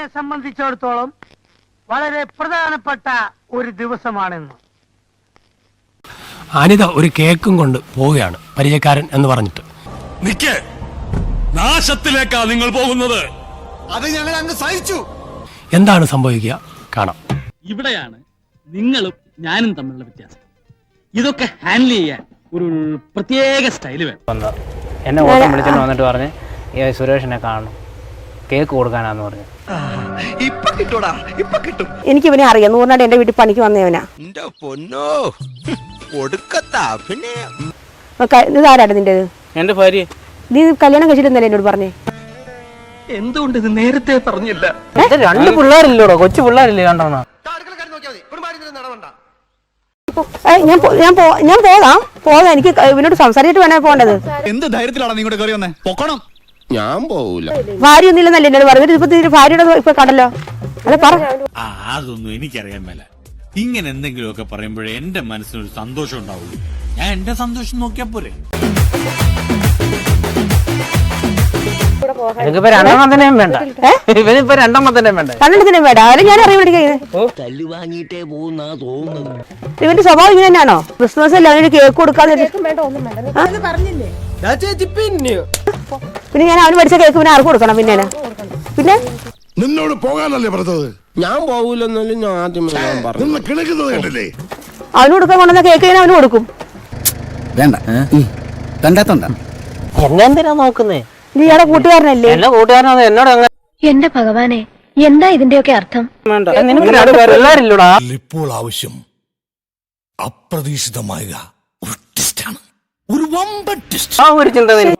എന്നെ സംബന്ധിച്ചിടത്തോളം വളരെ പ്രധാനപ്പെട്ട ഒരു ദിവസമാണെന്ന്. അനിത ഒരു കേക്കും കൊണ്ട് പോവുകയാണ് പരിചയക്കാരൻ എന്ന് പറഞ്ഞിട്ട്. നിക്ക്. നാശത്തിലേക്കാ നിങ്ങൾ പോകുന്നത്. അത് ഞങ്ങൾ അങ്ങ് സഹിച്ചു. എന്താണ് സംഭവിക്കുക? കാണാം. ഇവിടെയാണ് നിങ്ങളും ഞാനും തമ്മിലുള്ള വ്യത്യാസം. ഇതൊക്കെ ഹാൻഡിൽ ചെയ്യാൻ ഒരു പ്രത്യേക സ്റ്റൈൽ വേണം. എന്നെ ഓട്ടം വിളിച്ചോണ്ട് വന്നിട്ട് പറഞ്ഞ് "ഏ, സുരേഷിനെ കാണണം. കേക്ക് കൊടുക്കാനാന്ന് പറഞ്ഞു. ഇപ്പൊ കിട്ടൂടാ ഇപ്പൊ കിട്ടും. എനിക്ക് ഇവനെ അറിയാം. നൂറിനാട് എന്റെ വീട്ടിൽ പണിക്ക് വന്നവനാ. നിന്റെ പൊന്നോ കൊടുക്കത്താ പിന്നെ ഇതാരാണ് നിന്റേത് എന്റെ ഭാര്യ. നീ കല്യാണം കഴിച്ചിട്ടുന്നല്ലേ എന്നോട് പറഞ്ഞേ? എന്തുകൊണ്ട് ഇത് നേരത്തെ പറഞ്ഞില്ല? രണ്ട് പിള്ളേരില്ലോടോ? കൊച്ചു പിള്ളേരില്ലേ ഏ, ഞാൻ പോകാം. പോകാം എനിക്ക് ഇവനോട് സംസാരിച്ചിട്ട് വേണേ പോകേണ്ടത്. എന്ത് ധൈര്യത്തിലാണ് നിങ്ങളുടെ കയറി വന്നേ? പൊക്കണം. ഞാൻ പോവൂല. ഭാര്യ ഒന്നില്ലെന്നല്ലേ എന്നോട് പറഞ്ഞു ഇപ്പൊ നിന്റെ ഭാര്യയുടെ ഇപ്പൊ കണ്ടല്ലോ അല്ല പറ. ആ അതൊന്നും എനിക്കറിയാൻ മേല. ഇങ്ങനെ എന്തെങ്കിലുമൊക്കെ പറയുമ്പോഴേ എന്റെ മനസ്സിനൊരു സന്തോഷം ഉണ്ടാവുള്ളൂ. ഞാൻ എന്റെ സന്തോഷം നോക്കിയാ പോരെ. രണ്ടെണ്ണത്തിനെയും വേണ്ട. ഇവനിപ്പോ വേണ്ട. കണ്ണെടുത്തിനും വേണ്ട. അവരെ ഞാൻ അറിയാൻ തല്ലു വാങ്ങിയിട്ടേ പോകുന്നാ തോന്നുന്നു ഇവന്റെ സ്വഭാവം ഇങ്ങനെ തന്നെയാണോ? ക്രിസ്മസ് അല്ല അവനൊരു കേക്ക് കൊടുക്കാതെ പിന്നെ ഞാൻ അവന് പഠിച്ച കേക്ക് പിന്നെ ആർക്ക് കൊടുക്കണം പിന്നെ ഞാൻ? പിന്നെ? നിന്നോട് പോകാനല്ലേ പറഞ്ഞത്? ഞാൻ പോവൂലെന്നല്ലേ ഞാൻ ആദ്യമേ ഞാൻ പറഞ്ഞു നിന്ന് കിണക്കുന്നത് കണ്ടില്ലേ? അവന് കൊടുക്കാൻ കൊണ്ടുവന്ന കേക്ക് ഞാൻ അവന് കൊടുക്കും. വേണ്ട. കണ്ടാത്തണ്ട എന്നെ എന്തിനാ നോക്കുന്നേ? നീ ഇയാളെ കൂട്ടുകാരനല്ലേ? എന്റെ കൂട്ടുകാരനത് എന്നോട് അങ്ങനെ എന്റെ ഭഗവാനെ എന്താ ഇതിന്റെയൊക്കെ അർത്ഥം? വേണ്ട. നിനക്ക് രണ്ട് ഇല്ലടാ ഇപ്പോൾ ആവശ്യം അപ്രതീക്ഷിതമായ ഒരു ടെസ്റ്റാണ് ഒരു വമ്പൻ ട്വിസ്റ്റ് ആ ഒരു ചിന്ത നിനക്ക്.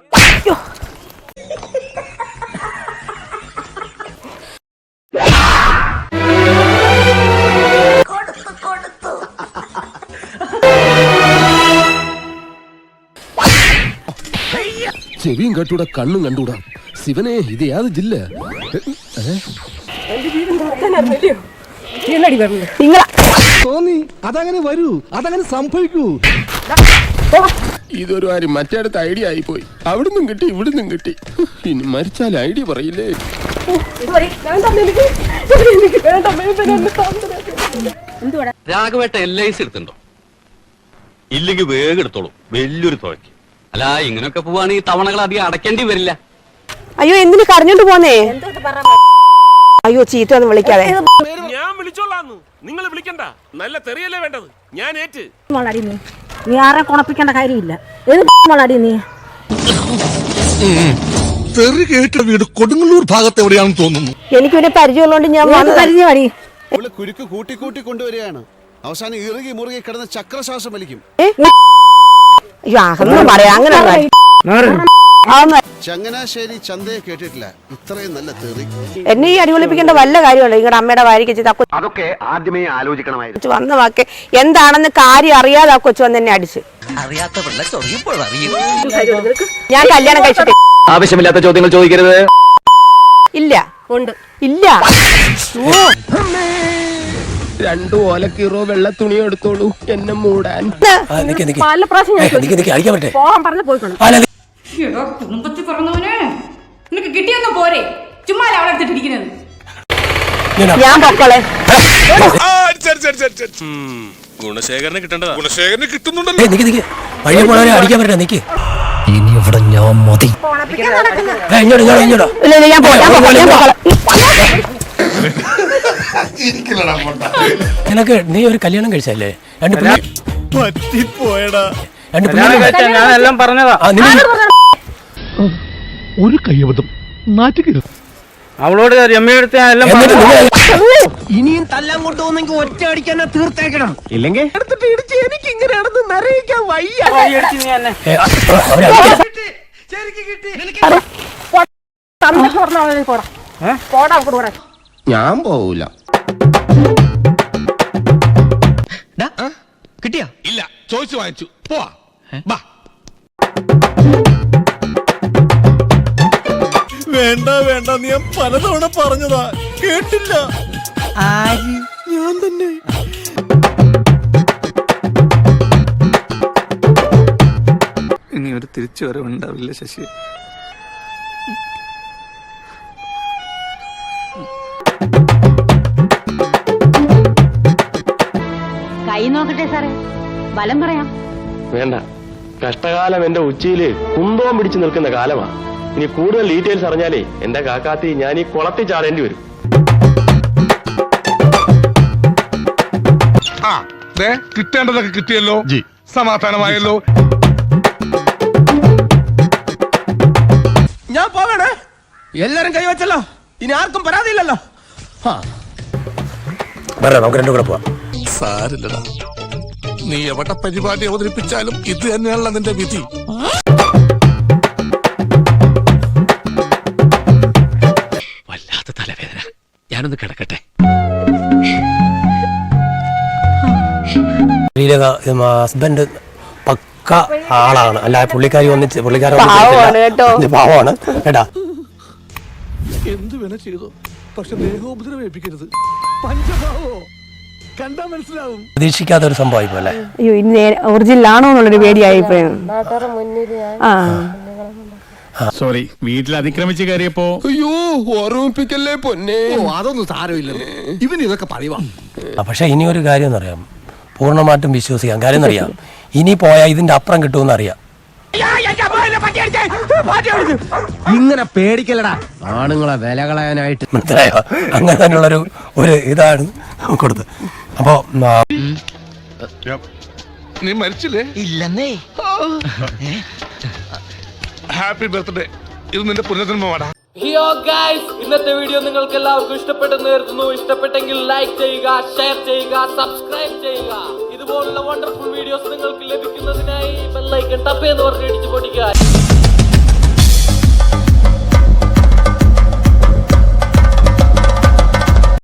ചെവിയും കട്ടൂടാ കണ്ണും കണ്ടൂടാ ശിവനെ ഇത് യാത് ജില്ല? തോന്നി അതങ്ങനെ വരൂ അതങ്ങനെ സംഭവിക്കൂ. ഇതൊരു കാര്യം മറ്റേടത്ത് ഐഡിയ ആയി പോയി അവിടുന്നും കിട്ടി ഇവിടുന്നും കിട്ടി. പിന്നെ മരിച്ചാൽ ഐഡിയ പറയില്ലേ? രാഘവേട്ട എൽ ഐ സി എടുത്തുണ്ടോ ഇല്ലെങ്കിൽ വേഗം എടുത്തോളൂ. വലിയൊരു തുകയ്ക്ക് അല്ല ഇങ്ങനെയൊക്കെ പോവാണെങ്കിൽ തവണകൾ അധികം അടക്കേണ്ടി വരില്ല. അയ്യോ എന്തിനു കരഞ്ഞോണ്ട് പോന്നേ? അയ്യോ ചീത്ത ഒന്നും വിളിക്കാതെ. ഞാൻ വിളിച്ചോളാന്നു. നിങ്ങൾ വിളിക്കണ്ട. നല്ല തെറിയല്ലേ വേണ്ടത്? ഞാൻ ഏറ്റ്. മോളടി നീ. നീ ആരെ കുണപ്പിക്കേണ്ട കാര്യമില്ല. ഏത് മോളടി നീ? തെറി കേട്ട വീട് കൊടുങ്ങല്ലൂർ ഭാഗത്ത് എവിടെയാണെന്ന് തോന്നുന്നു. എനിക്ക് പിന്നെ പരിചയമുള്ളതുകൊണ്ട് ഞാൻ പരിചയമാടി. ഇവൾ കുരുക്ക് കൂട്ടി കൂട്ടി കൊണ്ടുവരികയാണ്. അവസാനം ഇറുകി മുറുകി കിടന്ന ചക്രശ്വാസം വലിക്കും? അയ്യോ അതൊന്നും പറയാ. അങ്ങനെ ചങ്ങനാശ്ശേരി ചന്തയെ കേട്ടിട്ടില്ല. ഇത്രയും നല്ല തെറി. എന്നെ ഈ അടിപൊളിപ്പിക്കേണ്ട വല്ല കാര്യമല്ല നിങ്ങളുടെ അമ്മയുടെ വാരിക്ക് ചെയ്ത് അതൊക്കെ ആദ്യമേ ആലോചിക്കണമായിരുന്നു. വന്ന വാക്ക് എന്താണെന്ന് കാര്യം അറിയാതെ ആ കൊച്ചു വന്ന് എന്നെ അടിച്ച്. ഞാൻ കല്യാണം കഴിച്ചിട്ട് ആവശ്യമില്ലാത്ത ചോദ്യങ്ങൾ ചോദിക്കരുത്. ഇല്ല. ഉണ്ട്. ഇല്ല. ഓ. രണ്ടു ഓലക്കീറോ വെള്ള തുണി എടുത്തോളൂ. എന്നെ മൂടാൻ. പറഞ്ഞ പോയിക്കണം നി- കുടുംബത്തിൽ പറഞ്ഞവനെ നിനക്ക് കിട്ടിയൊന്നും പോരെ? ചുമ്മാ അവളെ എടുത്തിട്ടിരിക്കുന്നത് ഞാൻ ഞാൻ പൊക്കളെ ഗുണശേഖരന് കിട്ടേണ്ടതാ. ഗുണശേഖരന് കിട്ടുന്നുണ്ടല്ലോ. വഴിയെ പോണവരെ അടിക്കാൻ നിക്ക്. ഇനി ഇവിടെ ഞാൻ മതി. ഇങ്ങോട്ട് ഇങ്ങോട്ട് ഇങ്ങോട്ടോ. ഞാൻ പോ- നിനക്ക് നീ ഒരു കല്യാണം കഴിച്ചല്ലേ രണ്ട് പറ്റിപ്പോയടാ. പറഞ്ഞതാ. ഒരു കയ്യബദ്ധം. നാറ്റുകരുത് അവളോട് രമ്യടുത്ത് ഇനിയും തല്ലാൻ കൊണ്ടുപോകുന്നെങ്കിൽ ഒറ്റ അടിക്കാൻ തീർത്തേക്കണം. ഇല്ലെങ്കിൽ? എടുത്തിട്ട് ഇടിച്ച് എനിക്ക് ഇങ്ങനെയാണെന്ന് നിറയിക്കാൻ വയ്യ. പോടാ അടിച്ച് നീ എന്നെ. ഞാൻ പോവൂല. കിട്ടിയാ? ഇല്ല ചോദിച്ചു വാങ്ങിച്ചു. പോവാ. ബാ. വേണ്ട വേണ്ട നീ ഞാൻ പലതവണ പറഞ്ഞതാ. കേട്ടില്ല. ഞാൻ തന്നെ. ഇനി ഒരു തിരിച്ചു വരവുണ്ടാവില്ല ശശി. ബലം പറയാം. വേണ്ട. കഷ്ടകാലം എന്റെ ഉച്ചയിൽ കുന്തവും പിടിച്ചു നിൽക്കുന്ന കാലമാണ് ഇനി കൂടുതൽ ഡീറ്റെയിൽസ് അറിഞ്ഞാലേ എന്റെ കാക്കാത്തി ഞാൻ ഈ കുളത്തിൽ ചാടേണ്ടി വരും. ആ ദേ കിട്ടേണ്ടതൊക്കെ കിട്ടിയല്ലോ. സമാധാനമായല്ലോ. ഞാൻ പോകണേ എല്ലാരും കൈവച്ചല്ലോ ഇനി ആർക്കും പരാതിയില്ലല്ലോ. നമുക്ക് രണ്ടു കൂടെ പോവാം. സാരില്ലടാ. നീ എവിടെ പരിപാടി അവതരിപ്പിച്ചാലും ഇത് തന്നെയാണല്ലോ നിന്റെ വിധി. വല്ലാത്ത തലവേദന. ഞാനൊന്ന് കിടക്കട്ടെ. ശ്രീരേഖ ഹസ്ബൻഡ് പക്ക ആളാണ്. അല്ല പുള്ളിക്കാരി ഒന്നിച്ച് പുള്ളിക്കാരി. പാവമാണ് കേട്ടാ. എന്ത് വില ചെയ്തു. പക്ഷെ ദേഹോപദ്രവേപ്പിക്കരുത് പഞ്ചഭാവോ? കണ്ടാ മനസ്സിലാവും. പ്രതീക്ഷിക്കാത്ത ഒരു സംഭവമായി പോലെ അയ്യോ ഇനി ഒറിജിനൽ ആണോ എന്നുള്ളൊരു പേടിയായി ആ. സോറി വീട്ടിൽ അതിക്രമിച്ച് കയറിയപ്പോ അയ്യോ ഓർമ്മിപ്പിക്കല്ലേ പൊന്നെ? അതൊന്നും സാരമില്ല ഇവൻ ഇതൊക്കെ പറയുവാ പക്ഷെ ഇനി ഒരു കാര്യം അറിയാം പൂർണമായിട്ടും വിശ്വസിക്കാം. കാര്യം അറിയാം ഇനി പോയാൽ ഇതിന്റെ അപ്പുറം കിട്ടുമെന്ന് അറിയാം. ഇങ്ങനെ പേടിക്കലടാ ആണുങ്ങളെ വില കളയാനായിട്ട് മനസ്സിലായോ? അങ്ങനെ തന്നെയുള്ളൊരു ഒരു ഇതാണ് കൊടുത്തത് അപ്പോ നീ മരിച്ചില്ലേ? ഇല്ലെന്നേ. ഹാപ്പി ബർത്ത്ഡേ ഇത് നിന്റെ പുനർജന്മമാടാ. ഹിയോ ഗൈസ് ഇന്നത്തെ വീഡിയോ നിങ്ങൾക്ക് എല്ലാവർക്കും ഇഷ്ടപ്പെട്ടെന്ന് കരുതുന്നു. ഇഷ്ടപ്പെട്ടെങ്കിൽ ലൈക്ക് ചെയ്യുക ഷെയർ ചെയ്യുക സബ്സ്ക്രൈബ് ചെയ്യുക. ഇതുപോലുള്ള വണ്ടർഫുൾ വീഡിയോസ് നിങ്ങൾക്ക് ലഭിക്കുന്നതിനായി ബെല്ലൈക്കൺ ടപ്പ് എന്ന് പറഞ്ഞ് ഇടിച്ചു പൊടിക്കുക